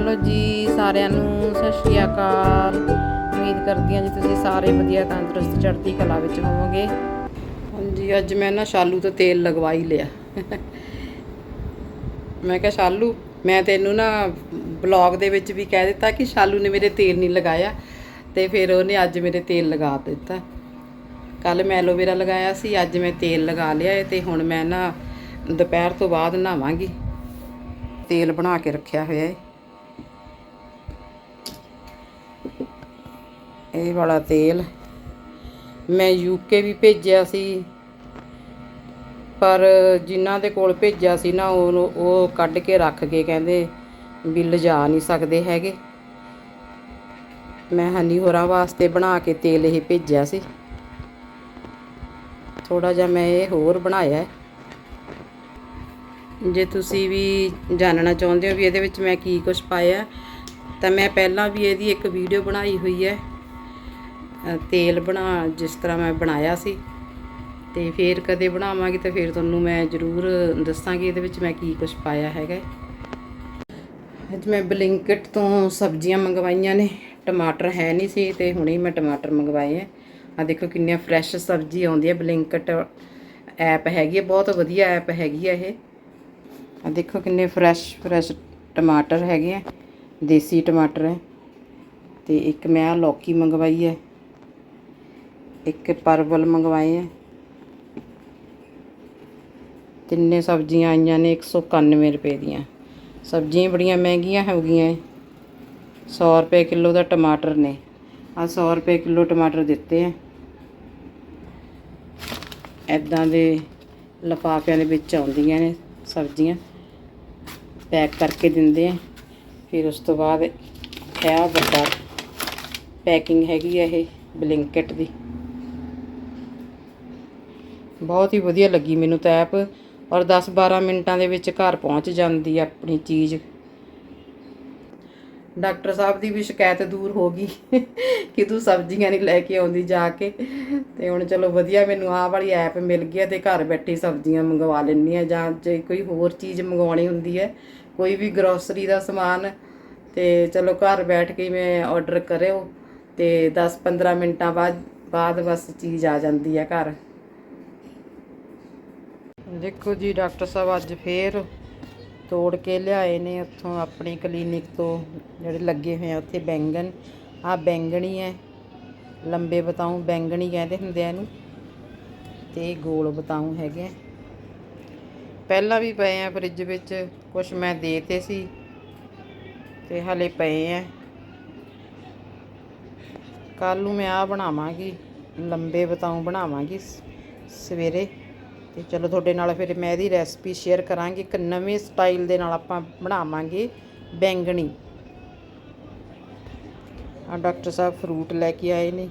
Hello ਜੀ ਸਾਰਿਆਂ ਨੂੰ ਸਤਿ ਸ਼੍ਰੀ ਅਕਾਲ। ਉਮੀਦ ਕਰਦੀ ਹਾਂ ਜੀ ਤੁਸੀਂ ਸਾਰੇ ਵਧੀਆ ਤੰਦਰੁਸਤ ਚੜ੍ਹਦੀ ਕਲਾ ਵਿੱਚ ਹੋਵੋਗੇ। ਹਾਂਜੀ, ਅੱਜ ਮੈਂ ਨਾ ਸ਼ਾਲੂ ਤੋਂ ਤੇਲ ਲਗਵਾ ਹੀ ਲਿਆ। ਮੈਂ ਕਿਹਾ, ਸ਼ਾਲੂ, ਮੈਂ ਤੈਨੂੰ ਨਾ ਬਲੌਗ ਦੇ ਵਿੱਚ ਵੀ ਕਹਿ ਦਿੱਤਾ ਕਿ ਸ਼ਾਲੂ ਨੇ ਮੇਰੇ ਤੇਲ ਨਹੀਂ ਲਗਾਇਆ ਤੇ ਫਿਰ ਉਹਨੇ ਅੱਜ ਮੇਰੇ ਤੇਲ ਲਗਾ ਦਿੱਤਾ। ਕੱਲ ਮੈਂ ਐਲੋਵੇਰਾ ਲਗਾਇਆ ਸੀ, ਅੱਜ ਮੈਂ ਤੇਲ ਲਗਾ ਲਿਆ ਹੈ ਤੇ ਹੁਣ ਮੈਂ ਨਾ ਦੁਪਹਿਰ ਤੋਂ ਬਾਅਦ ਨਹਾਵਾਂਗੀ। ਤੇਲ ਬਣਾ ਕੇ ਰੱਖਿਆ ਹੋਇਆ ਹੈ ਇਹ ਵਾਲਾ ਤੇਲ। ਮੈਂ ਯੂਕੇ ਵੀ ਭੇਜਿਆ ਸੀ। ਪਰ ਜਿਨ੍ਹਾਂ ਦੇ ਕੋਲ ਭੇਜਿਆ ਸੀ ਨਾ, ਉਹ ਉਹ ਕੱਢ ਕੇ ਰੱਖ ਕੇ ਕਹਿੰਦੇ ਵੀ ਲਿਜਾ ਨਹੀਂ ਸਕਦੇ ਹੈਗੇ। ਮੈਂ ਹਨੀ ਹੋਰਾਂ ਵਾਸਤੇ ਬਣਾ ਕੇ ਤੇਲ ਇਹ ਭੇਜਿਆ ਸੀ। ਥੋੜਾ ਜਿਹਾ ਮੈਂ ਇਹ ਹੋਰ ਬਣਾਇਆ ਜੇ ਤੁਸੀਂ ਵੀ ਜਾਣਨਾ ਚਾਹੁੰਦੇ ਹੋ ਵੀ ਇਹਦੇ ਵਿੱਚ ਮੈਂ ਕੀ ਕੁਝ ਪਾਇਆ, ਤਾਂ ਮੈਂ ਪਹਿਲਾਂ ਵੀ ਇਹਦੀ ਇੱਕ ਵੀਡੀਓ ਬਣਾਈ ਹੋਈ ਹੈ। ਤੇਲ ਬਣਾ, ਜਿਸ ਤਰ੍ਹਾਂ ਮੈਂ ਬਣਾਇਆ ਸੀ। ਤੇ ਫਿਰ ਕਦੇ ਬਣਾਵਾਂਗੀ ਤਾਂ ਫਿਰ ਤੁਹਾਨੂੰ ਮੈਂ ਜ਼ਰੂਰ ਦੱਸਾਂਗੀ ਇਹਦੇ ਵਿੱਚ ਮੈਂ ਕੀ ਕੁਝ ਪਾਇਆ ਹੈਗਾ। ਅੱਜ ਮੈਂ ਬਲਿੰਕਟ ਤੋਂ ਸਬਜ਼ੀਆਂ ਮੰਗਵਾਈਆਂ ਨੇ। ਟਮਾਟਰ ਹੈ ਨਹੀਂ ਸੀ ਤੇ ਹੁਣੇ ਮੈਂ ਟਮਾਟਰ ਮੰਗਵਾਏ ਆ। ਆ ਦੇਖੋ ਕਿੰਨੀਆਂ ਫਰੈਸ਼ ਸਬਜ਼ੀ ਆਉਂਦੀ ਹੈ ਬਲਿੰਕਟ ਐਪ ਹੈਗੀ ਹੈ ਬਹੁਤ ਵਧੀਆ ਐਪ ਹੈਗੀ ਹੈ ਇਹ। ਆ ਦੇਖੋ ਕਿੰਨੇ ਫਰੈਸ਼ ਫਰੈਸ਼ ਟਮਾਟਰ ਹੈਗੇ ਆ। ਦੇਸੀ ਟਮਾਟਰ ਹੈ ਤੇ ਇੱਕ ਮੈਂ ਆਹ ਲੌਕੀ ਮੰਗਵਾਈ ਹੈ ਇੱਕ ਪਰਵਲ ਮੰਗਵਾਏ ਹੈ ਤਿੰਨੇ ਸਬਜ਼ੀਆਂ ਆਈਆਂ ਨੇ 191 ਰੁਪਏ ਦੀਆਂ। ਸਬਜ਼ੀਆਂ ਬੜੀਆਂ ਮਹਿੰਗੀਆਂ ਹੋ ਗਈਆਂ 100 ਰੁਪਏ ਕਿਲੋ ਦਾ ਟਮਾਟਰ ਨੇ। ਆ 100 ਰੁਪਏ ਕਿਲੋ ਟਮਾਟਰ ਦਿੱਤੇ ਆ ਐਦਾਂ ਦੇ ਲਫਾਫਿਆਂ ਦੇ ਵਿੱਚ ਆਉਂਦੀਆਂ ਨੇ ਸਬਜ਼ੀਆਂ। ਪੈਕ ਕਰਕੇ ਦਿੰਦੇ ਆ ਫਿਰ ਉਸ ਤੋਂ ਬਾਅਦ ਇਹ ਵੱਡਾ ਪੈਕਿੰਗ ਹੈਗੀ ਆ ਇਹ ਬਲਿੰਕਟ ਦੀ। ਬਹੁਤ ਹੀ ਵਧੀਆ ਲੱਗੀ ਮੈਨੂੰ ਤਾਂ ਐਪ ਔਰ 10-12 ਮਿੰਟਾਂ ਦੇ ਵਿੱਚ ਘਰ ਪਹੁੰਚ ਜਾਂਦੀ ਆ ਆਪਣੀ ਚੀਜ਼। ਡਾਕਟਰ ਸਾਹਿਬ ਦੀ ਵੀ ਸ਼ਿਕਾਇਤ ਦੂਰ ਹੋ ਗਈ ਕਿ ਤੂੰ ਸਬਜ਼ੀਆਂ ਨਹੀਂ ਲੈ ਕੇ ਆਉਂਦੀ ਜਾ ਕੇ। ਤੇ ਹੁਣ ਚਲੋ ਵਧੀਆ ਮੈਨੂੰ ਆਹ ਵਾਲੀ ਐਪ ਮਿਲ ਗਈ ਹੈ ਤੇ ਘਰ ਬੈਠੇ ਸਬਜ਼ੀਆਂ ਮੰਗਵਾ ਲੈਂਦੀ ਆ ਜਾਂ ਜੇ ਕੋਈ ਹੋਰ ਚੀਜ਼ ਮੰਗਵਾਉਣੀ ਹੁੰਦੀ ਹੈ, ਕੋਈ ਵੀ ਗਰੋਸਰੀ ਦਾ ਸਮਾਨ। ਤੇ ਚਲੋ ਘਰ ਬੈਠ ਕੇ ਮੈਂ ਆਰਡਰ ਕਰਿਓ ਤੇ 10-15 ਮਿੰਟਾਂ ਬਾਅਦ ਬਾਅਦ ਬਸ ਚੀਜ਼ ਆ ਜਾਂਦੀ ਹੈ ਘਰ। ਦੇਖੋ ਜੀ, ਡਾਕਟਰ ਸਾਹਿਬ ਅੱਜ ਫੇਰ ਤੋੜ ਕੇ ਲਿਆਏ ਨੇ ਉੱਥੋਂ ਆਪਣੀ ਕਲੀਨਿਕ ਤੋਂ, ਜਿਹੜੇ ਲੱਗੇ ਹੋਏ ਆ ਉੱਥੇ ਬੈਂਗਣ। ਆ ਬੈਂਗਣੀ ਹੈ, ਲੰਬੇ ਬਤਾਉ ਬੈਂਗਣੀ ਕਹਿੰਦੇ ਹੁੰਦੇ ਆ ਇਹਨੂੰ। ਤੇ ਗੋਲ ਬਤਾਉ ਹੈਗੇ ਆ। ਪਹਿਲਾਂ ਵੀ ਪਏ ਆ ਫ੍ਰਿਜ ਵਿੱਚ ਕੁਝ ਮੈਂ ਦੇਤੇ ਸੀ, ਤੇ ਹਲੇ ਪਏ ਆ। ਕੱਲ ਨੂੰ ਮੈਂ ਆ ਬਣਾਵਾਂਗੀ, ਲੰਬੇ ਬਤਾਉ ਬਣਾਵਾਂਗੀ ਸਵੇਰੇ। ਤੇ ਚਲੋ ਤੁਹਾਡੇ ਨਾਲ ਫਿਰ ਮੈਂ ਇਹਦੀ ਰੈਸਪੀ ਸ਼ੇਅਰ ਕਰਾਂਗੀ। ਇੱਕ ਨਵੇਂ ਸਟਾਈਲ ਦੇ ਨਾਲ ਆਪਾਂ ਬਣਾਵਾਂਗੇ ਬੈਂਗਣੀ। ਆ ਡਾਕਟਰ ਸਾਹਿਬ ਫਰੂਟ ਲੈ ਕੇ ਆਏ ਨੇ,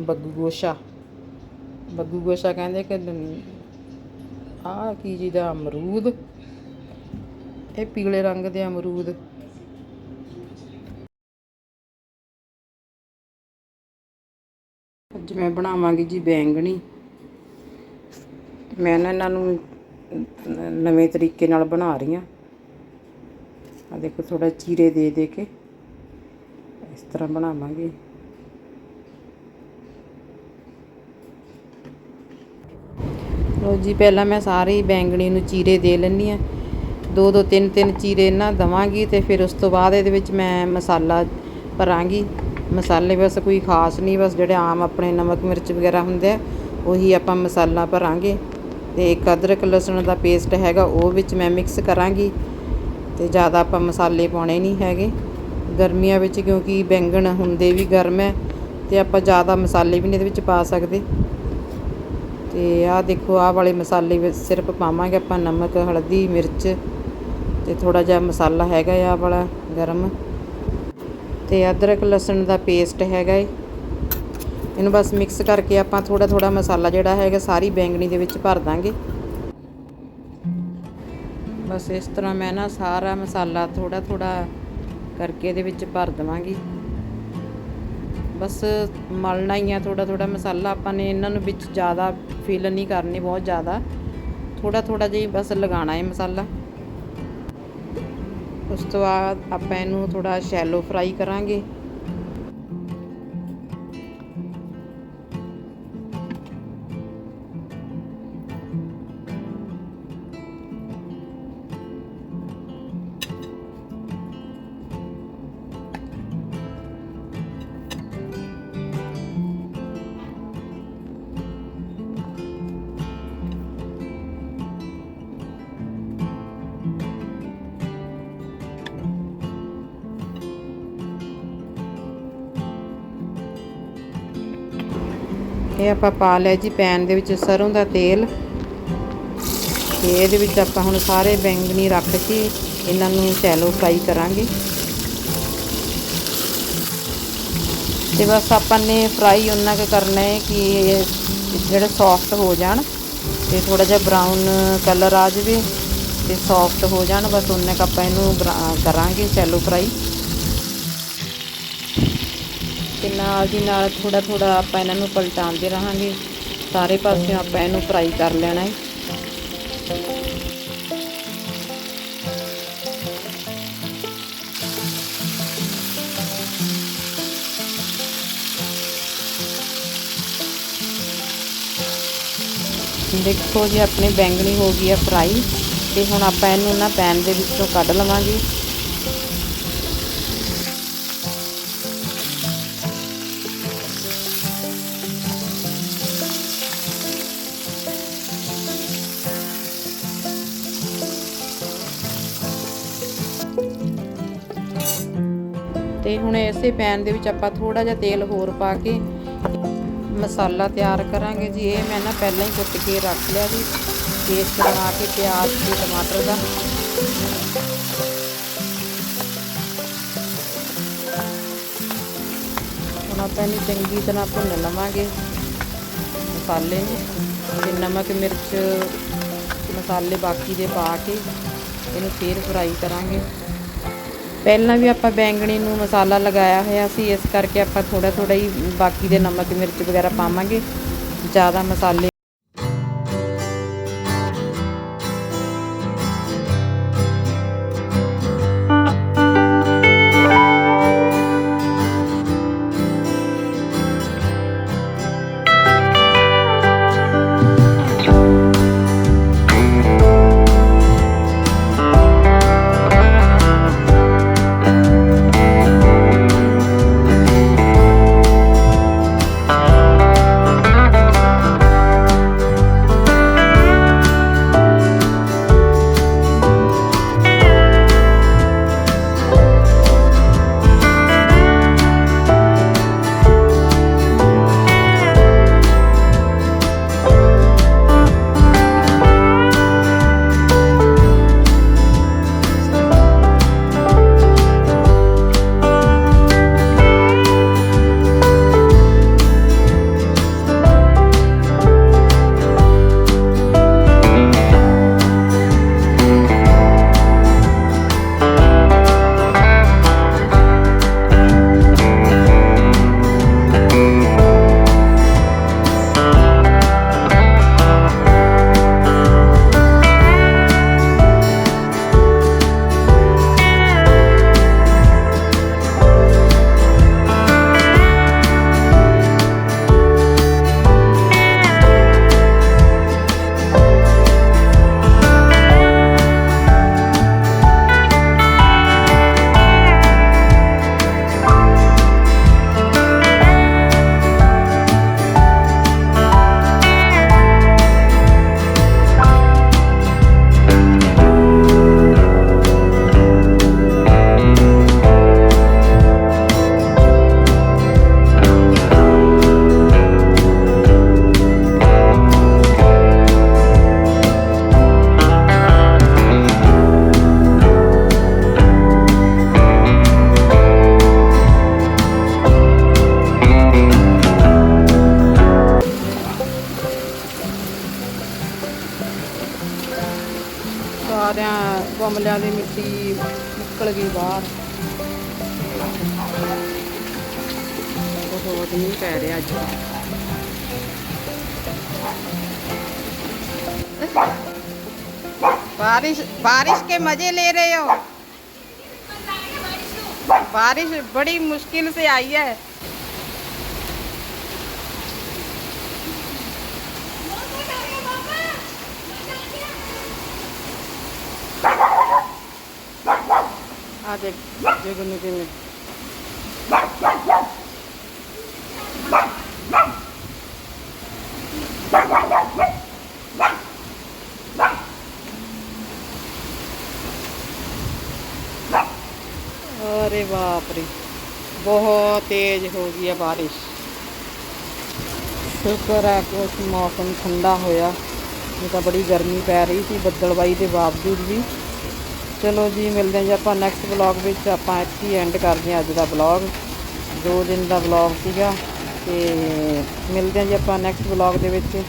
ਬੱਗੂ ਗੋਸ਼ਾ। ਬੱਗੂ ਗੋਸ਼ਾ ਕਹਿੰਦੇ ਕਿ ਆ ਕੀ ਜੀ ਦਾ ਅਮਰੂਦ, ਇਹ ਪੀਲੇ ਰੰਗ ਦੇ ਅਮਰੂਦ। ਅੱਜ ਮੈਂ ਬਣਾਵਾਂਗੀ ਜੀ ਬੈਂਗਣੀ। ਮੈਂ ਨਾ ਇਹਨਾਂ ਨੂੰ ਨਵੇਂ ਤਰੀਕੇ ਨਾਲ ਬਣਾ ਰਹੀ ਹਾਂ। ਆ ਦੇਖੋ ਥੋੜਾ ਚੀਰੇ ਦੇ ਦੇ ਕੇ ਇਸ ਤਰ੍ਹਾਂ ਬਣਾਵਾਂਗੇ। ਲੋ ਜੀ, ਪਹਿਲਾਂ ਮੈਂ ਸਾਰੇ ਬੈਂਗਣੀ ਨੂੰ ਚੀਰੇ ਦੇ ਲੈਣੀ ਆ ਦੋ ਦੋ, ਤਿੰਨ ਤਿੰਨ ਚੀਰੇ ਇਹਨਾਂ ਦਵਾਂਗੀ ਤੇ ਫਿਰ ਉਸ ਤੋਂ ਬਾਅਦ ਇਹਦੇ ਵਿੱਚ ਮੈਂ ਮਸਾਲਾ ਭਰਾਂਗੀ। ਮਸਾਲੇ ਬਸ ਕੋਈ ਖਾਸ ਨਹੀਂ, ਬਸ ਜਿਹੜੇ ਆਮ ਆਪਣੇ ਨਮਕ, ਮਿਰਚ ਵਗੈਰਾ ਹੁੰਦੇ ਆ, ਉਹੀ ਆਪਾਂ ਮਸਾਲਾ ਭਰਾਂਗੇ। ਤੇ ਇੱਕ ਅਦਰਕ ਲਸਣ ਦਾ ਪੇਸਟ ਹੈਗਾ, ਉਹ ਵਿੱਚ ਮੈਂ ਮਿਕਸ ਕਰਾਂਗੀ ਤੇ ਜ਼ਿਆਦਾ ਆਪਾਂ ਮਸਾਲੇ ਪਾਉਣੇ ਨਹੀਂ ਹੈਗੇ। ਗਰਮੀਆਂ ਵਿੱਚ ਕਿਉਂਕਿ ਬੈਂਗਣ ਹੁੰਦੇ ਵੀ ਗਰਮ ਹੈ ਤੇ ਆਪਾਂ ਜ਼ਿਆਦਾ ਮਸਾਲੇ ਵੀ ਨਹੀਂ ਇਹਦੇ ਵਿੱਚ ਪਾ ਸਕਦੇ। ਤੇ ਆਹ ਦੇਖੋ, ਆਹ ਵਾਲੇ ਮਸਾਲੇ ਸਿਰਫ ਪਾਵਾਂਗੇ ਆਪਾਂ ਨਮਕ, ਹਲਦੀ, ਮਿਰਚ ਤੇ ਥੋੜਾ ਜਿਹਾ ਮਸਾਲਾ ਹੈਗਾ ਆਹ ਵਾਲਾ ਗਰਮ। ਤੇ ਅਦਰਕ, ਲਸਣ ਦਾ ਪੇਸਟ ਹੈਗਾ ਏ। ਇਹਨੂੰ ਬਸ ਮਿਕਸ ਕਰਕੇ ਆਪਾਂ ਥੋੜਾ ਥੋੜਾ ਮਸਾਲਾ ਜਿਹੜਾ ਹੈਗਾ ਸਾਰੀ ਬੈਂਗਣੀ ਦੇ ਵਿੱਚ ਭਰ ਦਾਂਗੇ। ਬਸ ਇਸ ਤਰ੍ਹਾਂ ਮੈਂ ਨਾ ਸਾਰਾ ਮਸਾਲਾ ਥੋੜਾ ਥੋੜਾ ਕਰਕੇ ਇਹਦੇ ਵਿੱਚ ਭਰ ਦਵਾਂਗੀ। ਬਸ ਮਲਣਾ ਹੀ ਆ ਥੋੜਾ ਥੋੜਾ ਮਸਾਲਾ, ਆਪਾਂ ਨੇ ਇਹਨਾਂ ਨੂੰ ਵਿੱਚ ਜ਼ਿਆਦਾ ਫਿਲ ਨਹੀਂ ਕਰਨੀ, ਬਹੁਤ ਜ਼ਿਆਦਾ। ਥੋੜਾ ਥੋੜਾ ਜਿਹਾ ਬਸ ਲਗਾਉਣਾ ਹੈ ਮਸਾਲਾ। ਉਸ ਤੋਂ ਬਾਅਦ ਆਪਾਂ ਇਹਨੂੰ ਥੋੜਾ ਸ਼ੈਲੋ ਫਰਾਈ ਕਰਾਂਗੇ। ਇਹ ਆਪਾਂ ਪਾ ਲਿਆ ਜੀ ਪੈਨ ਦੇ ਵਿੱਚ ਸਰੋਂ ਦਾ ਤੇਲ। ਤੇ ਇਹਦੇ ਵਿੱਚ ਆਪਾਂ ਹੁਣ ਸਾਰੇ ਬੈਂਗਣੀ ਰੱਖ ਕੇ ਇਹਨਾਂ ਨੂੰ ਸ਼ੈਲੋ ਫਰਾਈ ਕਰਾਂਗੇ। ਤੇ ਬਸ ਆਪਾਂ ਨੇ ਫਰਾਈ ਉਹਨਾਂ ਕੁ ਕਰਨਾ ਹੈ ਕਿ ਇਹ ਜਿਹੜੇ ਸੌਫਟ ਹੋ ਜਾਣ ਤੇ ਥੋੜਾ ਜਿਹਾ ਬਰਾਊਨ ਕਲਰ ਆ ਜਾਵੇ ਤੇ ਸੌਫਟ ਹੋ ਜਾਣ। ਬਸ ਉਹਨਾਂ ਕੁ ਆਪਾਂ ਇਹਨੂੰ ਬਰਾ- ਕਰਾਂਗੇ ਸ਼ੈਲੋ ਫਰਾਈ ਤੇ ਨਾਲ ਦੀ ਨਾਲ ਥੋੜਾ ਥੋੜਾ ਆਪਾਂ ਇਹਨਾਂ ਨੂੰ ਪਲਟਾਉਂਦੇ ਰਹਾਂਗੇ। ਸਾਰੇ ਪਾਸਿਓਂ ਆਪਾਂ ਇਹਨੂੰ ਫਰਾਈ ਕਰ ਲੈਣਾ ਹੈ। ਦੇਖੋ ਜੀ, ਆਪਣੇ ਬੈਂਗਣੀ ਹੋ ਗਈ ਹੈ ਫਰਾਈ ਤੇ ਹੁਣ ਆਪਾਂ ਇਹਨੂੰ ਨਾ ਪੈਨ ਦੇ ਵਿੱਚੋਂ ਕੱਢ ਲਵਾਂਗੇ। ਤੇ ਹੁਣ ਇਸੇ ਪੈਨ ਦੇ ਵਿੱਚ ਆਪਾਂ ਥੋੜਾ ਜਿਹਾ ਤੇਲ ਹੋਰ ਪਾ ਕੇ ਮਸਾਲਾ ਤਿਆਰ ਕਰਾਂਗੇ ਜੀ। ਇਹ ਮੈਂ ਨਾ ਪਹਿਲਾਂ ਹੀ ਕੁੱਟ ਕੇ ਰੱਖ ਲਿਆ ਜੀ। ਪੇਸਟ ਬਣਾ ਕੇ ਪਿਆਜ਼ ਤੇ ਟਮਾਟਰ ਦਾ। ਹੁਣ ਆਪਾਂ ਇਹਨੂੰ ਚੰਗੀ ਤਰ੍ਹਾਂ ਭੁੰਨ ਲਵਾਂਗੇ ਮਸਾਲੇ ਨੂੰ। ਤੇ ਨਮਕ, ਮਿਰਚ, ਮਸਾਲੇ ਬਾਕੀ ਦੇ ਪਾ ਕੇ ਇਹਨੂੰ ਫੇਰ ਫਰਾਈ ਕਰਾਂਗੇ। ਪਹਿਲਾਂ ਵੀ ਆਪਾਂ ਬੈਂਗਣੀ ਨੂੰ ਮਸਾਲਾ ਲਗਾਇਆ ਹੋਇਆ ਸੀ, ਇਸ ਕਰਕੇ ਆਪਾਂ ਥੋੜਾ ਥੋੜਾ ਹੀ ਬਾਕੀ ਦੇ ਨਮਕ, ਮਿਰਚ ਵਗੈਰਾ ਪਾਵਾਂਗੇ। ਜ਼ਿਆਦਾ ਮਸਾਲੇ ਸਾਰਿਆਂ ਗਮਲਿਆਂ ਦੀ ਮਿੱਟੀ ਨਿਕਲ ਗਈ ਬਾਹਰ ਬਹੁਤ ਮੀਂਹ ਪੈ ਰਿਹਾ ਅੱਜ बारिश बारिश के मजे ले रहे हो बारिश बड़ी मुश्किल से आई है ਕੇ ਅਰੇ ਬਾਪ ਰੇ ਬਹੁਤ ਤੇਜ਼ ਹੋ ਗਈ ਹੈ ਬਾਰਿਸ਼। ਸ਼ੁਕਰ ਹੈ ਕਿ ਮੌਸਮ ਠੰਡਾ ਹੋਇਆ। ਨਹੀਂ ਤਾਂ ਬੜੀ ਗਰਮੀ ਪੈ ਰਹੀ ਸੀ ਬੱਦਲਬਾਈ ਦੇ ਬਾਵਜੂਦ ਵੀ। ਚਲੋ ਜੀ, ਮਿਲਦੇ ਹਾਂ ਜੀ ਆਪਾਂ ਨੈਕਸਟ ਵਲੌਗ ਵਿੱਚ। ਆਪਾਂ ਇੱਥੇ ਐਂਡ ਕਰਦੇ ਹਾਂ ਅੱਜ ਦਾ ਵਲੌਗ ਦੋ ਦਿਨ ਦਾ ਵਲੌਗ ਸੀਗਾ ਤੇ ਮਿਲਦੇ ਹਾਂ ਜੀ ਆਪਾਂ ਨੈਕਸਟ ਵਲੌਗ ਦੇ ਵਿੱਚ।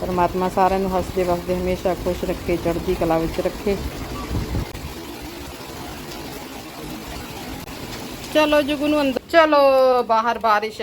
ਪਰਮਾਤਮਾ ਸਾਰਿਆਂ ਨੂੰ ਹੱਸਦੇ ਵਸਦੇ ਹਮੇਸ਼ਾ ਖੁਸ਼ ਰੱਖੇ, ਚੜ੍ਹਦੀ ਕਲਾ ਵਿੱਚ ਰੱਖੇ। ਚਲੋ ਜੁਗੂ ਨੂੰ ਅੰਦਰ ਚਲੋ, ਬਾਹਰ ਬਾਰਿਸ਼ ਹੈ।